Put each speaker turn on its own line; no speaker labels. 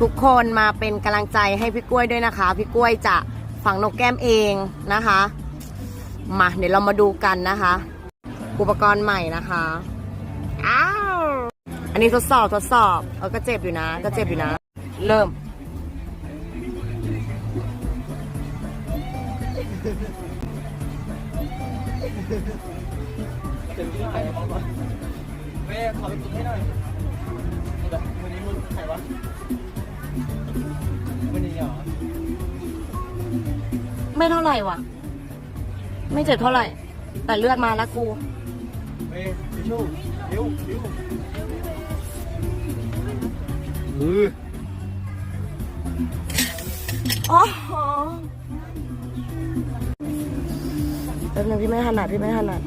ทุกคนมาเป็นกำลังใจให้พี่กล้วยด้วยนะคะ พี่กล้วยจะฝังนกแก้มเองนะคะ มาเดี๋ยวเรามาดูกันนะคะ อุปกรณ์ใหม่นะคะอ้าวอันนี้ทดสอบทดสอบเออก็เจ็บอยู่นะ ก็เจ็บอยู่นะ เริ่ม
เต็มที่ใครเอาก่อนแม่ขอไปฝึกให้หน่อยวันนี้มึงใครวะ
ไม่เท่าไหร่ว่ะ ไม่เจ็บเท่าไหร่ แต่เลือดมาแล้วกู
เฮ้ยทิชชู่เร็วเร็วมือ
อ๋อแป๊บนึงพี่ไม่ถนัดพี่ไม่ถนัด